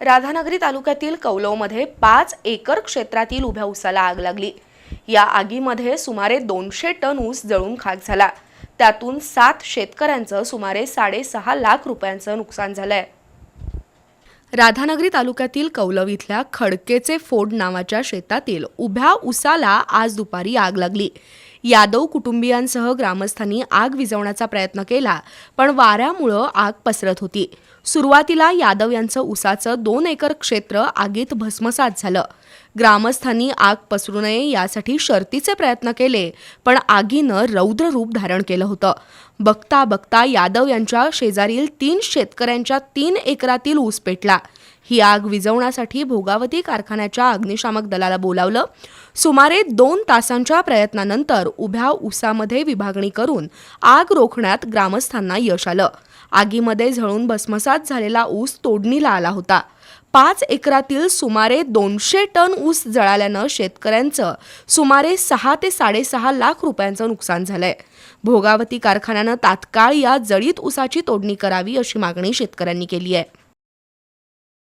राधानगरी तालुक्यातील कौलवमध्ये पाच एकर क्षेत्रातील उभ्या उसाला आग लागली. या आगीमध्ये सुमारे दोनशे टन ऊस जळून खाक झाला. त्यातून सात शेतकऱ्यांचं सुमारे साडेसहा लाख रुपयांचं नुकसान झालंय. राधानगरी तालुक्यातील कौलव इथल्या खडकेचे फोड नावाच्या शेतातील उभ्या उसाला आज दुपारी आग लागली. यादव कुटुंबियांसह ग्रामस्थांनी आग विझवण्याचा प्रयत्न केला पण वाऱ्यामुळं आग पसरत होती. सुरुवातीला यादव यांचं उसाचं दोन एकर क्षेत्र आगीत भस्मसात झालं. ग्रामस्थांनी आग पसरू नये यासाठी शर्तीचे प्रयत्न केले पण आगीनं रौद्र रूप धारण केलं होतं. बघता बघता यादव यांच्या शेजारील तीन शेतकऱ्यांच्या तीन एकरातील ऊस पेटला. ही आग विझवण्यासाठी भोगावती कारखान्याच्या अग्निशामक दलाला बोलावलं. सुमारे दोन तासांच्या प्रयत्नानंतर उभ्या ऊसामध्ये विभागणी करून आग रोखण्यात ग्रामस्थांना यश आलं. आगीमध्ये झळून भस्मसात झालेला ऊस तोडणीला आला होता. पाच एकरातील सुमारे दोनशे टन ऊस जळाल्यानं शेतकऱ्यांचं सुमारे सहा ते साडेसहा लाख रुपयांचं नुकसान झालंय. भोगावती कारखान्यानं तात्काळ या जळीत ऊसाची तोडणी करावी अशी मागणी शेतकऱ्यांनी केली आहे.